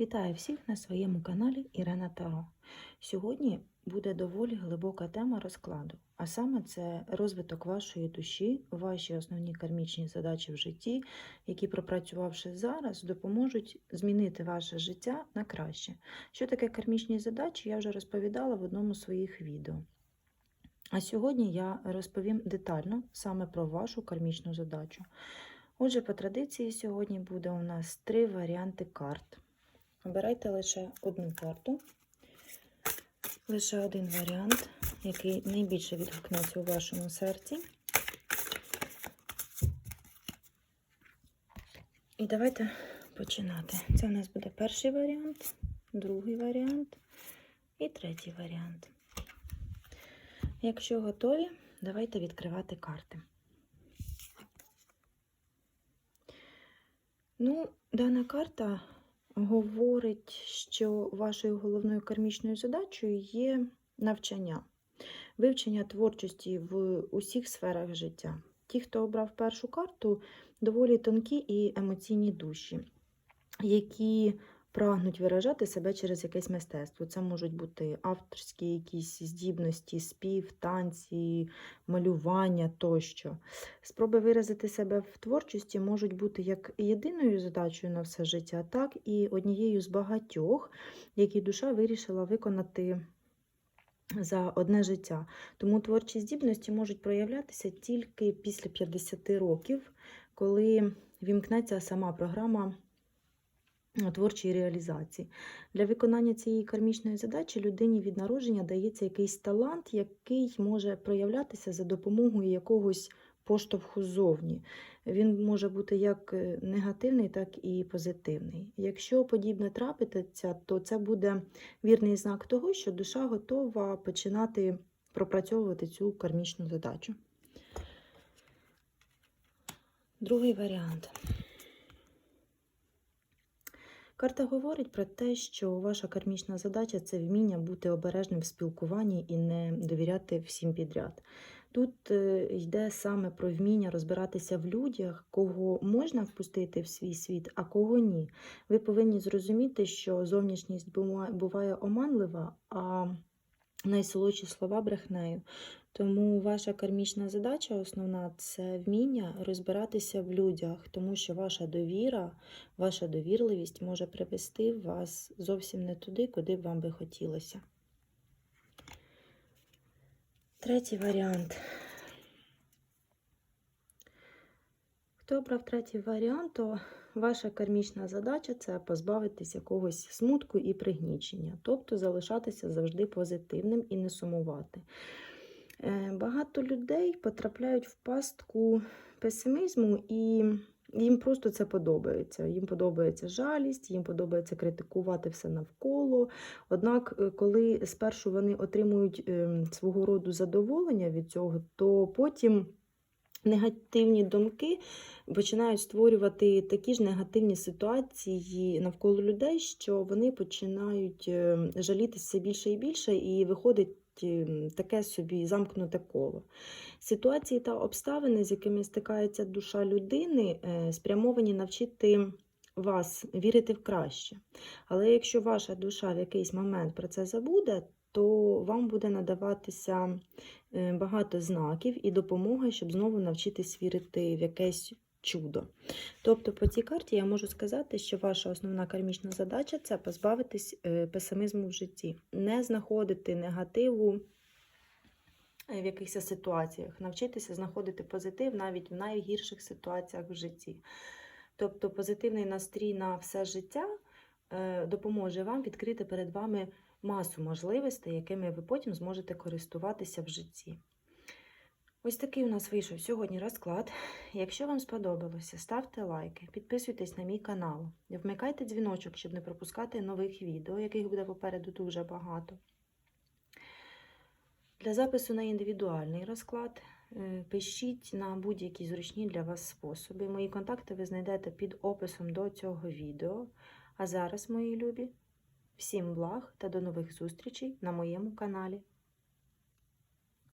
Вітаю всіх на своєму каналі Ірена Таро. Сьогодні буде доволі глибока тема розкладу, а саме це розвиток вашої душі, ваші основні кармічні задачі в житті, які, пропрацювавши зараз, допоможуть змінити ваше життя на краще. Що таке кармічні задачі, я вже розповідала в одному з своїх відео. А сьогодні я розповім детально саме про вашу кармічну задачу. Отже, по традиції сьогодні буде у нас три варіанти карт. Обирайте лише одну карту, лише один варіант, який найбільше відгукнеться у вашому серці. І давайте починати. Це у нас буде перший варіант, другий варіант і третій варіант. Якщо готові, давайте відкривати карти. Ну, дана карта говорить, що вашою головною кармічною задачею є навчання, вивчення творчості в усіх сферах життя. Ті, хто обрав першу карту, доволі тонкі і емоційні душі, які прагнуть виражати себе через якесь мистецтво. Це можуть бути авторські якісь здібності, спів, танці, малювання тощо. Спроби виразити себе в творчості можуть бути як єдиною задачею на все життя, так і однією з багатьох, які душа вирішила виконати. За одне життя. Тому творчі здібності можуть проявлятися тільки після 50 років, коли вімкнеться сама програма творчої реалізації. Для виконання цієї кармічної задачі людині від народження дається якийсь талант, який може проявлятися за допомогою якогось поштовху ззовні. Він може бути як е, негативний, так і позитивний. Якщо подібне трапиться, то це буде вірний знак того, що душа готова починати пропрацьовувати цю кармічну задачу. Другий варіант. Карта говорить про те, що ваша кармічна задача це вміння бути обережним в спілкуванні і не довіряти всім підряд. Тут е, йде саме про вміння розбиратися в людях, кого можна впустити в свій світ, а кого ні. Ви повинні зрозуміти, що зовнішність буває оманлива, а найсолодші слова брехнею. Тому ваша кармічна задача основна це вміння розбиратися в людях, тому що ваша довіра, ваша довірливість може привести вас зовсім не туди, куди б вам би хотілося. Третій варіант. Хто обрав третій варіант, то ваша кармічна задача це позбавитись якогось смутку і пригнічення, тобто залишатися завжди позитивним і не сумувати. Е, багато людей потрапляють в пастку песимізму, і їм просто це подобається. Їм подобається жалість, їм подобається критикувати все навколо. Однак, е, коли спершу вони отримують ем, свого роду задоволення від цього, то потім. Негативні думки починають створювати такі ж негативні ситуації навколо людей, що вони починають ем, жалітися все більше і більше, і виходить таке собі замкнуте коло. Ситуації та обставини, з якими стикається душа людини, е, спрямовані навчити вас вірити в краще. Але якщо ваша душа в якийсь момент про це забуде, то вам буде надаватися е, багато знаків і допомога, щоб знову навчитись вірити в якесь чудо. Тобто, по цій карті я можу сказати, що ваша основна кармічна задача це позбавитись е, песимізму в житті, не знаходити негативу. В якихось ситуаціях, навчитися знаходити позитив навіть в найгірших ситуаціях в житті. Тобто позитивний настрій на все життя е, допоможе вам відкрити перед вами масу можливостей, якими ви потім зможете користуватися в житті. Ось такий у нас вийшов сьогодні розклад. Якщо вам сподобалося, ставте лайки, підписуйтесь на мій канал, вмикайте дзвіночок, щоб не пропускати нових відео, яких буде попереду дуже багато. Для запису на індивідуальний розклад е, пишіть на будь-які зручні для вас способи. Мої контакти ви знайдете під описом до цього відео. А зараз, мої любі, всім благ та до нових зустрічей на моєму каналі.